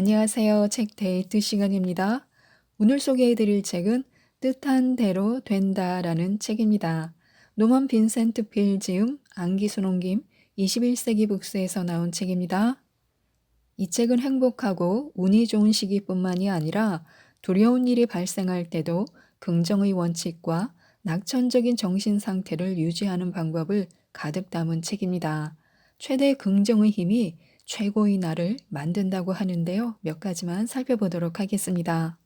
안녕하세요. 책 데이트 시간입니다. 오늘 소개해 드릴 책은 뜻한 대로 된다 라는 책입니다. 노먼 빈센트 필 지음, 안기순 옮김, 21세기 북스에서 나온 책입니다. 이 책은 행복하고 운이 좋은 시기뿐만이 아니라 두려운 일이 발생할 때도 긍정의 원칙과 낙천적인 정신 상태를 유지하는 방법을 가득 담은 책입니다. 최대 긍정의 힘이 최고의 나를 만든다고 하는데요. 몇 가지만 살펴보도록 하겠습니다.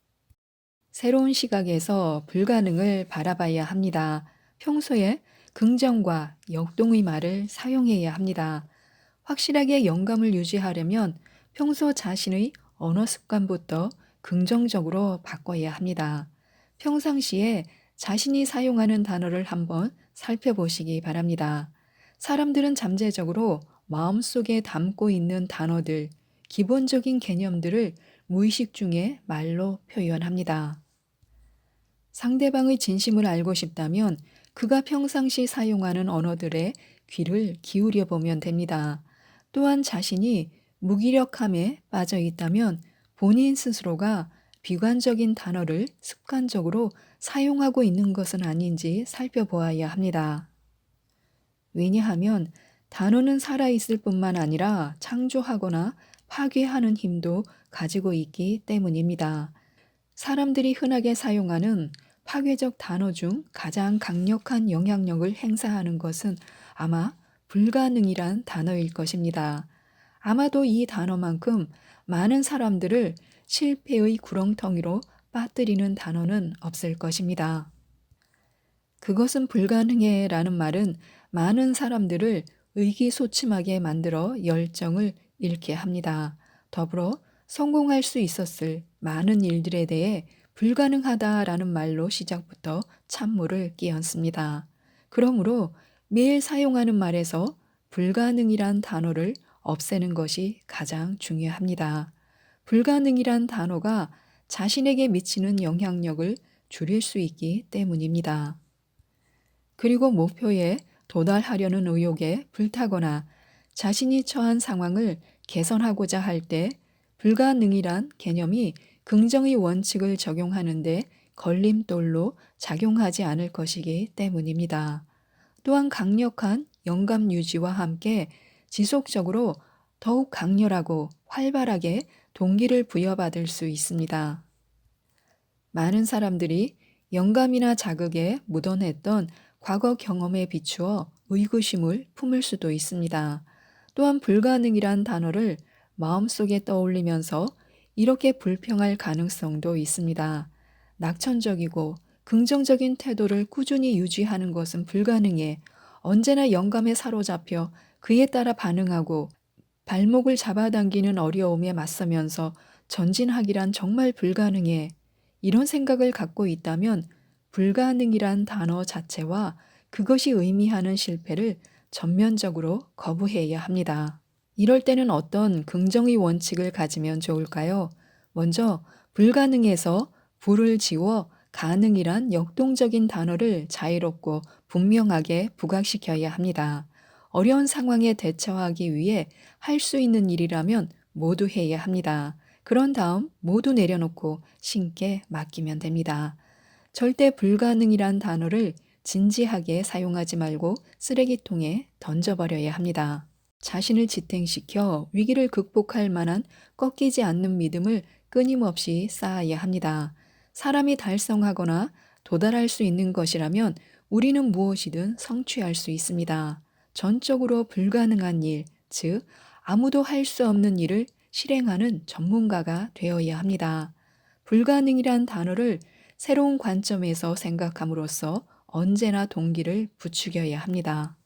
새로운 시각에서 불가능을 바라봐야 합니다. 평소에 긍정과 역동의 말을 사용해야 합니다. 확실하게 영감을 유지하려면 평소 자신의 언어 습관부터 긍정적으로 바꿔야 합니다. 평상시에 자신이 사용하는 단어를 한번 살펴보시기 바랍니다. 사람들은 잠재적으로 마음속에 담고 있는 단어들, 기본적인 개념들을 무의식 중에 말로 표현합니다. 상대방의 진심을 알고 싶다면 그가 평상시 사용하는 언어들에 귀를 기울여 보면 됩니다. 또한 자신이 무기력함에 빠져 있다면 본인 스스로가 비관적인 단어를 습관적으로 사용하고 있는 것은 아닌지 살펴보아야 합니다. 왜냐하면 단어는 살아있을 뿐만 아니라 창조하거나 파괴하는 힘도 가지고 있기 때문입니다. 사람들이 흔하게 사용하는 파괴적 단어 중 가장 강력한 영향력을 행사하는 것은 아마 불가능이란 단어일 것입니다. 아마도 이 단어만큼 많은 사람들을 실패의 구렁텅이로 빠뜨리는 단어는 없을 것입니다. 그것은 불가능해 라는 말은 많은 사람들을 의기소침하게 만들어 열정을 잃게 합니다. 더불어 성공할 수 있었을 많은 일들에 대해 불가능하다라는 말로 시작부터 찬물을 끼얹습니다. 그러므로 매일 사용하는 말에서 불가능이란 단어를 없애는 것이 가장 중요합니다. 불가능이란 단어가 자신에게 미치는 영향력을 줄일 수 있기 때문입니다. 그리고 목표에 도달하려는 의욕에 불타거나 자신이 처한 상황을 개선하고자 할 때 불가능이란 개념이 긍정의 원칙을 적용하는데 걸림돌로 작용하지 않을 것이기 때문입니다. 또한 강력한 영감 유지와 함께 지속적으로 더욱 강렬하고 활발하게 동기를 부여받을 수 있습니다. 많은 사람들이 영감이나 자극에 묻어냈던 과거 경험에 비추어 의구심을 품을 수도 있습니다. 또한 불가능이란 단어를 마음속에 떠올리면서 이렇게 불평할 가능성도 있습니다. 낙천적이고 긍정적인 태도를 꾸준히 유지하는 것은 불가능해 언제나 영감에 사로잡혀 그에 따라 반응하고 발목을 잡아당기는 어려움에 맞서면서 전진하기란 정말 불가능해 이런 생각을 갖고 있다면 불가능이란 단어 자체와 그것이 의미하는 실패를 전면적으로 거부해야 합니다. 이럴 때는 어떤 긍정의 원칙을 가지면 좋을까요? 먼저 불가능에서 불을 지워 가능이란 역동적인 단어를 자유롭고 분명하게 부각시켜야 합니다. 어려운 상황에 대처하기 위해 할 수 있는 일이라면 모두 해야 합니다. 그런 다음 모두 내려놓고 신께 맡기면 됩니다. 절대 불가능이란 단어를 진지하게 사용하지 말고 쓰레기통에 던져버려야 합니다. 자신을 지탱시켜 위기를 극복할 만한 꺾이지 않는 믿음을 끊임없이 쌓아야 합니다. 사람이 달성하거나 도달할 수 있는 것이라면 우리는 무엇이든 성취할 수 있습니다. 전적으로 불가능한 일, 즉, 아무도 할 수 없는 일을 실행하는 전문가가 되어야 합니다. 불가능이란 단어를 새로운 관점에서 생각함으로써 언제나 동기를 부추겨야 합니다.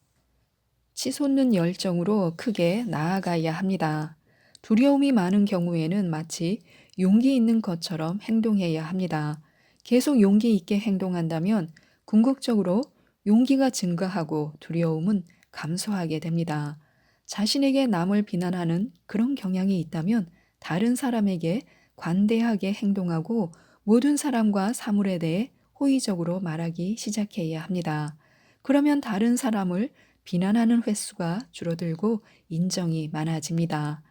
치솟는 열정으로 크게 나아가야 합니다. 두려움이 많은 경우에는 마치 용기 있는 것처럼 행동해야 합니다. 계속 용기 있게 행동한다면 궁극적으로 용기가 증가하고 두려움은 감소하게 됩니다. 자신에게 남을 비난하는 그런 경향이 있다면 다른 사람에게 관대하게 행동하고 모든 사람과 사물에 대해 호의적으로 말하기 시작해야 합니다. 그러면 다른 사람을 비난하는 횟수가 줄어들고 인정이 많아집니다.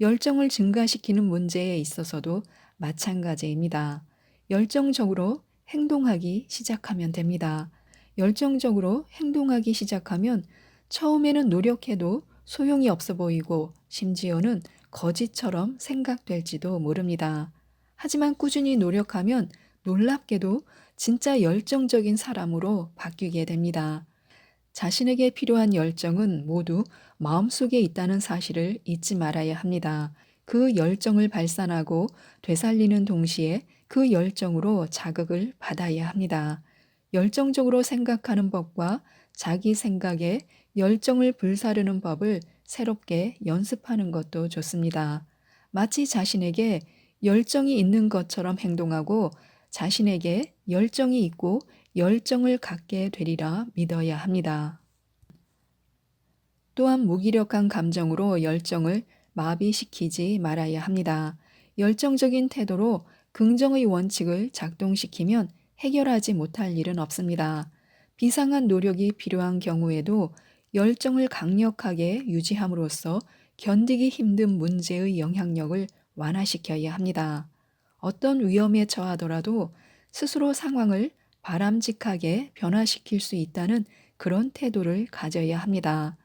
열정을 증가시키는 문제에 있어서도 마찬가지입니다. 열정적으로 행동하기 시작하면 됩니다. 열정적으로 행동하기 시작하면 처음에는 노력해도 소용이 없어 보이고 심지어는 거짓처럼 생각될지도 모릅니다. 하지만 꾸준히 노력하면 놀랍게도 진짜 열정적인 사람으로 바뀌게 됩니다. 자신에게 필요한 열정은 모두 마음속에 있다는 사실을 잊지 말아야 합니다. 그 열정을 발산하고 되살리는 동시에 그 열정으로 자극을 받아야 합니다. 열정적으로 생각하는 법과 자기 생각에 열정을 불사르는 법을 새롭게 연습하는 것도 좋습니다. 마치 자신에게 열정이 있는 것처럼 행동하고 자신에게 열정이 있고 열정을 갖게 되리라 믿어야 합니다. 또한 무기력한 감정으로 열정을 마비시키지 말아야 합니다. 열정적인 태도로 긍정의 원칙을 작동시키면 해결하지 못할 일은 없습니다. 비상한 노력이 필요한 경우에도 열정을 강력하게 유지함으로써 견디기 힘든 문제의 영향력을 완화시켜야 합니다. 어떤 위험에 처하더라도 스스로 상황을 바람직하게 변화시킬 수 있다는 그런 태도를 가져야 합니다.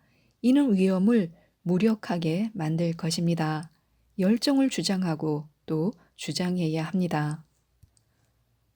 이는 위험을 무력하게 만들 것입니다. 열정을 주장하고 또 주장해야 합니다.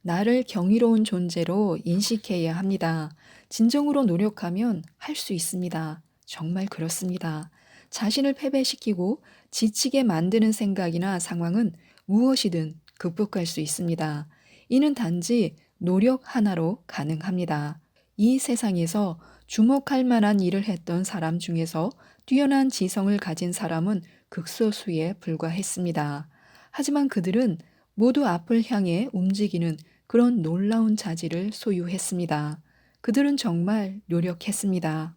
나를 경이로운 존재로 인식해야 합니다. 진정으로 노력하면 할 수 있습니다. 정말 그렇습니다. 자신을 패배시키고 지치게 만드는 생각이나 상황은 무엇이든 극복할 수 있습니다. 이는 단지 노력 하나로 가능합니다. 이 세상에서 주목할 만한 일을 했던 사람 중에서 뛰어난 지성을 가진 사람은 극소수에 불과했습니다. 하지만 그들은 모두 앞을 향해 움직이는 그런 놀라운 자질을 소유했습니다. 그들은 정말 노력했습니다.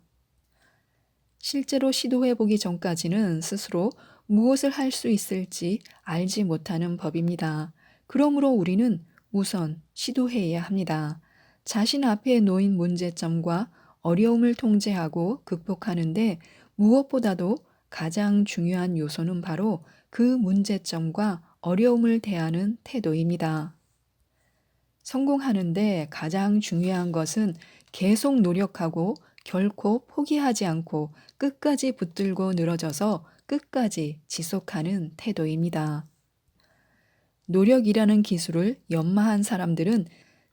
실제로 시도해 보기 전까지는 스스로 무엇을 할 수 있을지 알지 못하는 법입니다. 그러므로 우리는 우선 시도해야 합니다. 자신 앞에 놓인 문제점과 어려움을 통제하고 극복하는데 무엇보다도 가장 중요한 요소는 바로 그 문제점과 어려움을 대하는 태도입니다. 성공하는데 가장 중요한 것은 계속 노력하고 결코 포기하지 않고 끝까지 붙들고 늘어져서 끝까지 지속하는 태도입니다. 노력이라는 기술을 연마한 사람들은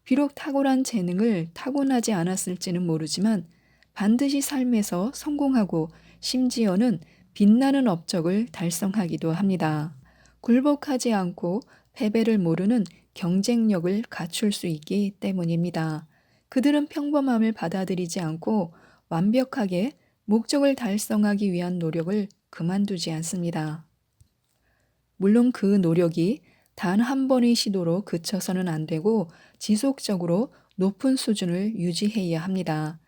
비록 탁월한 재능을 타고나지 않았을지는 모르지만 반드시 삶에서 성공하고 심지어는 빛나는 업적을 달성하기도 합니다. 굴복하지 않고 패배를 모르는 경쟁력을 갖출 수 있기 때문입니다. 그들은 평범함을 받아들이지 않고 완벽하게 목적을 달성하기 위한 노력을 그만두지 않습니다. 물론 그 노력이 단 한 번의 시도로 그쳐서는 안 되고 지속적으로 높은 수준을 유지해야 합니다.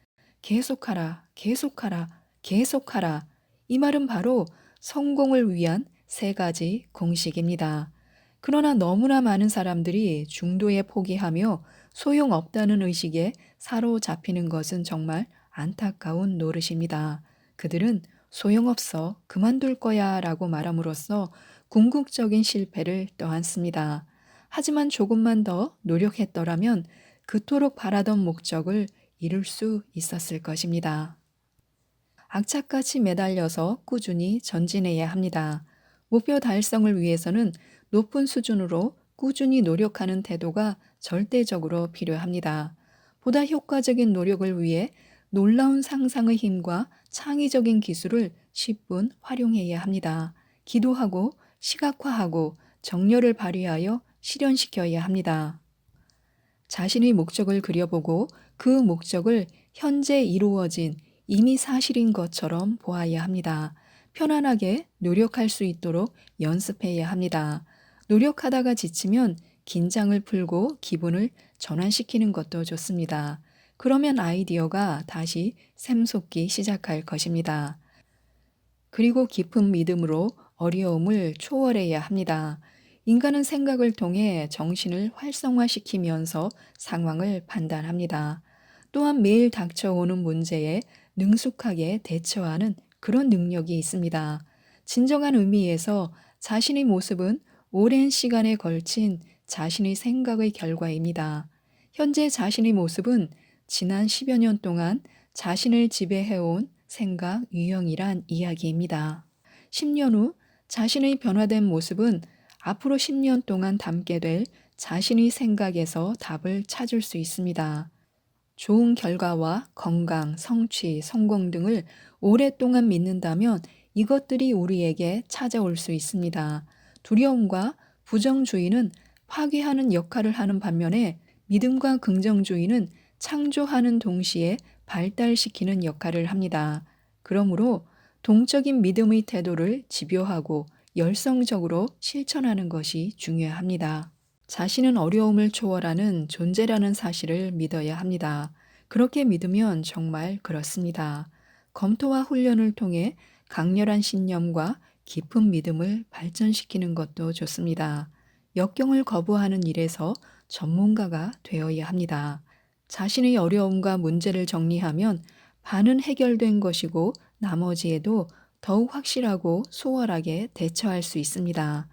계속하라, 계속하라, 계속하라. 이 말은 바로 성공을 위한 세 가지 공식입니다. 그러나 너무나 많은 사람들이 중도에 포기하며 소용없다는 의식에 사로잡히는 것은 정말 안타까운 노릇입니다. 그들은 소용없어, 그만둘 거야 라고 말함으로써 궁극적인 실패를 떠안습니다. 하지만 조금만 더 노력했더라면 그토록 바라던 목적을 이룰 수 있었을 것입니다. 악착같이 매달려서 꾸준히 전진해야 합니다. 목표 달성을 위해서는 높은 수준으로 꾸준히 노력하는 태도가 절대적으로 필요합니다. 보다 효과적인 노력을 위해 놀라운 상상의 힘과 창의적인 기술을 10분 활용해야 합니다. 기도하고 시각화하고 정열을 발휘하여 실현시켜야 합니다. 자신의 목적을 그려보고 그 목적을 현재 이루어진 이미 사실인 것처럼 보아야 합니다. 편안하게 노력할 수 있도록 연습해야 합니다. 노력하다가 지치면 긴장을 풀고 기분을 전환시키는 것도 좋습니다. 그러면 아이디어가 다시 샘솟기 시작할 것입니다. 그리고 깊은 믿음으로 어려움을 초월해야 합니다. 인간은 생각을 통해 정신을 활성화시키면서 상황을 판단합니다. 또한 매일 닥쳐오는 문제에 능숙하게 대처하는 그런 능력이 있습니다. 진정한 의미에서 자신의 모습은 오랜 시간에 걸친 자신의 생각의 결과입니다. 현재 자신의 모습은 지난 10여 년 동안 자신을 지배해온 생각 유형이란 이야기입니다. 10년 후 자신의 변화된 모습은 앞으로 10년 동안 담게 될 자신의 생각에서 답을 찾을 수 있습니다. 좋은 결과와 건강, 성취, 성공 등을 오랫동안 믿는다면 이것들이 우리에게 찾아올 수 있습니다. 두려움과 부정주의는 파괴하는 역할을 하는 반면에 믿음과 긍정주의는 창조하는 동시에 발달시키는 역할을 합니다. 그러므로 동적인 믿음의 태도를 집요하고 열성적으로 실천하는 것이 중요합니다. 자신은 어려움을 초월하는 존재라는 사실을 믿어야 합니다. 그렇게 믿으면 정말 그렇습니다. 검토와 훈련을 통해 강렬한 신념과 깊은 믿음을 발전시키는 것도 좋습니다. 역경을 거부하는 일에서 전문가가 되어야 합니다. 자신의 어려움과 문제를 정리하면 반은 해결된 것이고 나머지에도 더욱 확실하고 수월하게 대처할 수 있습니다.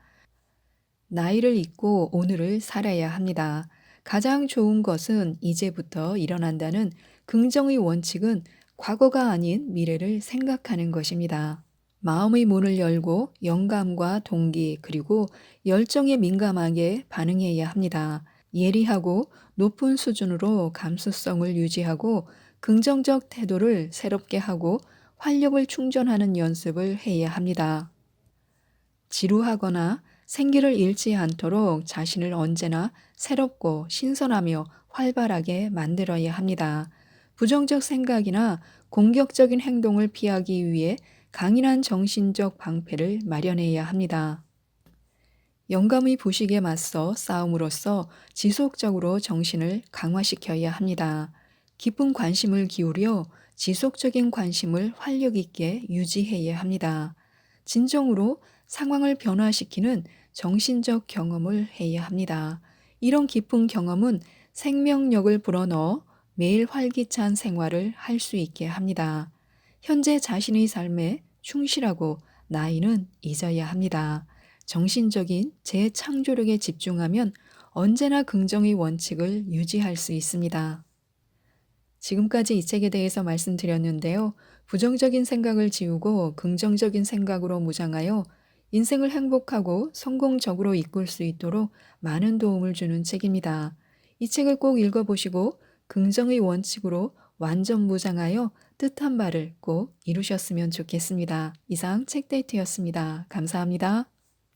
나이를 잊고 오늘을 살아야 합니다. 가장 좋은 것은 이제부터 일어난다는 긍정의 원칙은 과거가 아닌 미래를 생각하는 것입니다. 마음의 문을 열고 영감과 동기 그리고 열정에 민감하게 반응해야 합니다. 예리하고 높은 수준으로 감수성을 유지하고 긍정적 태도를 새롭게 하고 활력을 충전하는 연습을 해야 합니다. 지루하거나 생기를 잃지 않도록 자신을 언제나 새롭고 신선하며 활발하게 만들어야 합니다. 부정적 생각이나 공격적인 행동을 피하기 위해 강인한 정신적 방패를 마련해야 합니다. 영감의 부식에 맞서 싸움으로써 지속적으로 정신을 강화시켜야 합니다. 깊은 관심을 기울여 지속적인 관심을 활력 있게 유지해야 합니다. 진정으로 상황을 변화시키는 정신적 경험을 해야 합니다. 이런 깊은 경험은 생명력을 불어넣어 매일 활기찬 생활을 할 수 있게 합니다. 현재 자신의 삶에 충실하고 나이는 잊어야 합니다. 정신적인 재창조력에 집중하면 언제나 긍정의 원칙을 유지할 수 있습니다. 지금까지 이 책에 대해서 말씀드렸는데요. 부정적인 생각을 지우고 긍정적인 생각으로 무장하여 인생을 행복하고 성공적으로 이끌 수 있도록 많은 도움을 주는 책입니다. 이 책을 꼭 읽어보시고 긍정의 원칙으로 완전 무장하여 뜻한 바를 꼭 이루셨으면 좋겠습니다. 이상 책데이트였습니다. 감사합니다.